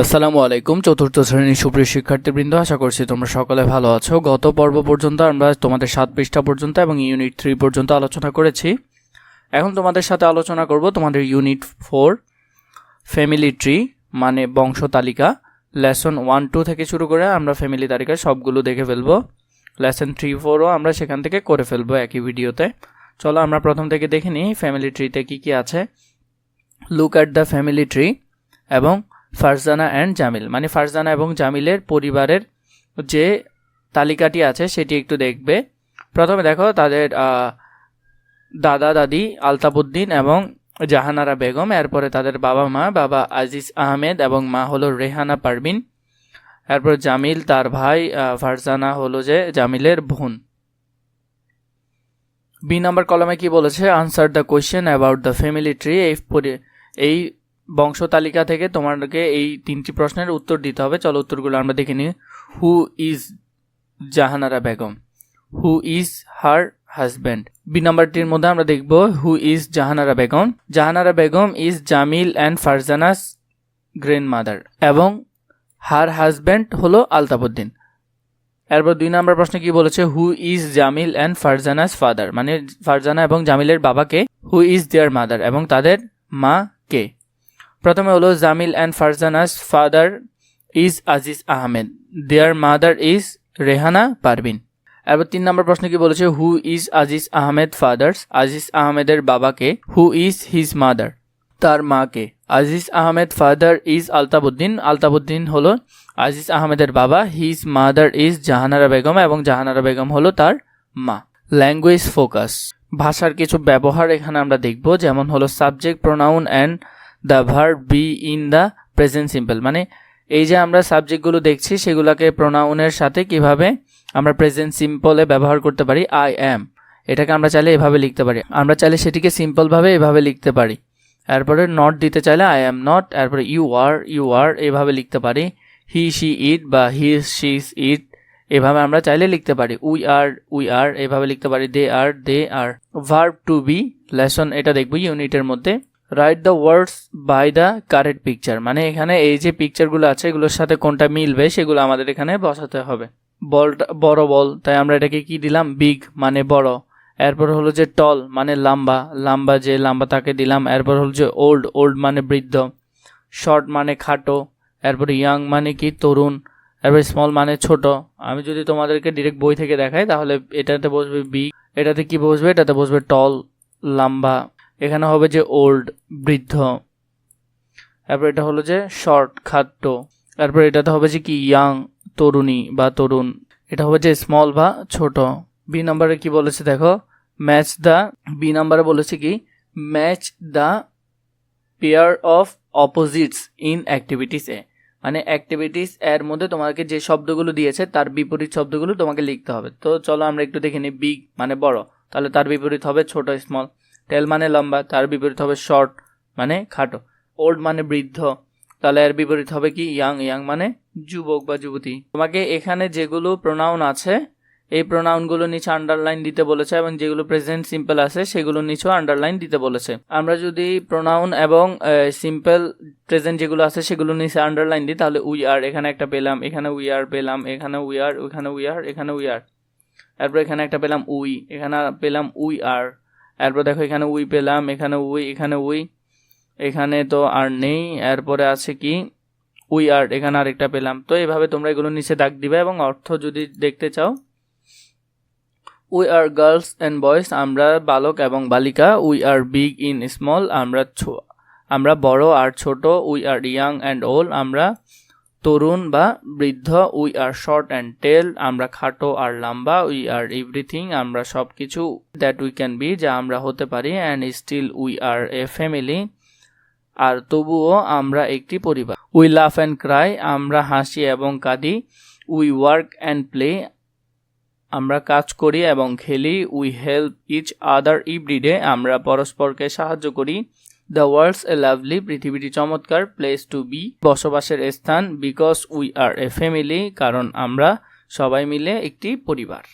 আসসালামু আলাইকুম, চতুর্থ শ্রেণির সুপ্রিয় শিক্ষার্থীবৃন্দ, আশা করছি তোমরা সকলে ভালো আছো। গত পর্ব পর্যন্ত আমরা তোমাদের সাত পৃষ্ঠা পর্যন্ত এবং ইউনিট থ্রি পর্যন্ত আলোচনা করেছি। এখন তোমাদের সাথে আলোচনা করব তোমাদের ইউনিট ফোর, ফ্যামিলি ট্রি মানে বংশ তালিকা। লেসন ওয়ান, টু থেকে শুরু করে আমরা ফ্যামিলি তালিকা সবগুলো দেখে ফেলব। লেসন থ্রি, ফোরও আমরা সেখান থেকে করে ফেলব একই ভিডিওতে। চলো আমরা প্রথম থেকে দেখে নিই ফ্যামিলি ট্রিতে কী কী আছে। Look at the family tree এবং ফারজানা অ্যান্ড জামিল। মানে ফারজানা এবং জামিলের পরিবারের যে তালিকাটি আছে, সেটি একটু দেখবে। প্রথমে দেখো তাদের দাদা, দাদি আলতাবুদ্দিন এবং জাহানারা বেগম, এরপরে তাদের বাবা মা, বাবা আজিজ আহমেদ এবং মা হলো রেহানা পারবিন এরপর জামিল তার ভাই ফারজানা হলো যে জামিলের বোন। বি নাম্বার কলমে কি বলেছে? Answer the question about the family tree. এই এই বংশ তালিকা থেকে তোমাকে এই তিনটি প্রশ্নের উত্তর দিতে হবে। চলো উত্তরগুলো আমরা দেখে নিই। Who is Jahanara Begum who is her husband B নাম্বারটির মধ্যে আমরা দেখব who is Jahanara Begum Jahanara Begum is Jamil and Farzana's grandmother এবং হার হাজব্যান্ড হলো আলতাবুদ্দিন এরপর দুই নম্বর প্রশ্নে কি বলেছে who is Jamil and Farzana's father মানে ফারজানা এবং জামিলের বাবাকে হু ইজ দেয়ার মাদার এবং তাদের মা কে? প্রথমে হলো Jamil and Farzana's, father is Aziz Ahmed. Their mother is Rehana Parbin এরপর তিন নম্বর প্রশ্ন কি বলেছে? Who is Aziz Ahmed father's Aziz আহমেদের বাবাকে। হু ইজ হিজ মাদার তার মাকে। আজিজ আহমেদ ফাদার ইজ আলতাবুদ্দিন আলতাবুদ্দিন হলো আজিজ আহমেদের বাবা। His mother is Jahanara Begum এবং জাহানারা বেগম হলো তার মা। ল্যাঙ্গুয়েজ ফোকাস ভাষার কিছু ব্যবহার এখানে আমরা দেখব। যেমন হলো subject pronoun and the verb be in the present simple মানে এই যে আমরা সাবজেক্টগুলো দেখছি, সেগুলোকে প্রোনাউনের সাথে কীভাবে আমরা প্রেজেন্ট সিম্পলে ব্যবহার করতে পারি? আই অ্যাম এটাকে আমরা চাইলে এভাবে লিখতে পারি। আমরা চাইলে সেটিকে সিম্পলভাবে এভাবে লিখতে পারি। এরপরে নট দিতে চাইলে আই অ্যাম নট এরপরে ইউ আর ইউ আর এভাবে লিখতে পারি। হি শি ইট বা হি শিস ইট এভাবে আমরা চাইলে লিখতে পারি। উই আর উই আর এভাবে লিখতে পারি। They are they are verb to be lesson এটা দেখব ইউনিটের মধ্যে। Write the words by the correct picture মানে এখানে এই যে পিকচারগুলো আছে, এগুলোর সাথে কোনটা মিলবে, সেগুলো আমাদের এখানে বসাতে হবে। বলটা বড় বল, তাই আমরা এটাকে কি দিলাম? বিগ মানে বড়। এরপর হলো যে টল মানে লাম্বা। লাম্বা যে লাম্বা তাকে দিলাম। এরপর হলো যে ওল্ড ওল্ড মানে বৃদ্ধ। শর্ট মানে খাটো। এরপর ইয়াং মানে কি? তরুণ। এরপর স্মল মানে ছোট। আমি যদি তোমাদেরকে ডিরেক্ট বই থেকে দেখাই, তাহলে এটাতে বসবে বিগ এটাতে কি বসবে? এটাতে বসবে টল লাম্বা। এখানে হবে যে ওল্ড বৃদ্ধ। তারপর এটা হলো যে শর্ট খাদ্য। তারপর এটাতে হবে যে কি ইয়াং তরুণী বা তরুণ। এটা হবে যে স্মল বা ছোট। বি নাম্বারে কি বলেছে দেখো? ম্যাচ দ্য বি নাম্বারে বলেছে কি? Match the pair of opposites in activities মানে অ্যাক্টিভিটিস এর মধ্যে তোমাকে যে শব্দগুলো দিয়েছে, তার বিপরীত শব্দগুলো তোমাকে লিখতে হবে। তো চলো আমরা একটু দেখে নিই বিগ মানে বড়। তাহলে তার বিপরীত হবে ছোট স্মল টেল মানে লম্বা, তার বিপরীত হবে শর্ট মানে খাটো। ওল্ড মানে বৃদ্ধ, তাহলে এর বিপরীত হবে কি? ইয়াং ইয়াং মানে যুবক বা যুবতী। তোমাকে এখানে যেগুলো প্রোনাউন আছে, এই প্রোনাউনগুলো নিচে আন্ডারলাইন দিতে বলেছে এবং যেগুলো প্রেজেন্ট সিম্পল আছে, সেগুলো নিচেও আন্ডারলাইন দিতে বলেছে। আমরা যদি প্রোনাউন এবং সিম্পল প্রেজেন্ট যেগুলো আছে, সেগুলো নিচে আন্ডারলাইন দিই, তাহলে উই আর এখানে একটা পেলাম, এখানে উই আর পেলাম, এখানে উই আর ওখানে উই আর এখানে উই আর এরপর এখানে একটা পেলাম উই এখানে পেলাম উই আর এরপর দেখো এখানে উই পেলাম, এখানে উই এখানে উই, এখানে তো আর নেই, এরপরে আছে কি? উই আর এখানে আরেকটা পেলাম। তো এভাবে তোমরা এগুলো নিচে দাগ দিবে এবং অর্থ যদি দেখতে চাও we are girls and boys আমরা বালক এবং বালিকা we are big in small আমরা আমরা বড় আর ছোট we are young and old আমরা তরুণ বা বৃদ্ধ we are short and tall আমরা খাটো আর লম্বা উই আর এভরিথিং আমরা সব কিছু দ্যাট উই ক্যান বি যা আমরা হতে পারি and still we are a family আর তবুও আমরা একটি পরিবার। উই লাফ অ্যান্ড ক্রাই আমরা হাসি এবং কাঁদি উই ওয়ার্ক অ্যান্ড প্লে আমরা কাজ করি এবং খেলি we help each other every day আমরা পরস্পরকে সাহায্য করি দ্য ওয়ার্ল্ডস এ লাভলি পৃথিবীটি চমৎকার প্লেস টু বি বসবাসের স্থান because we are a family কারণ আমরা সবাই মিলে একটি পরিবার।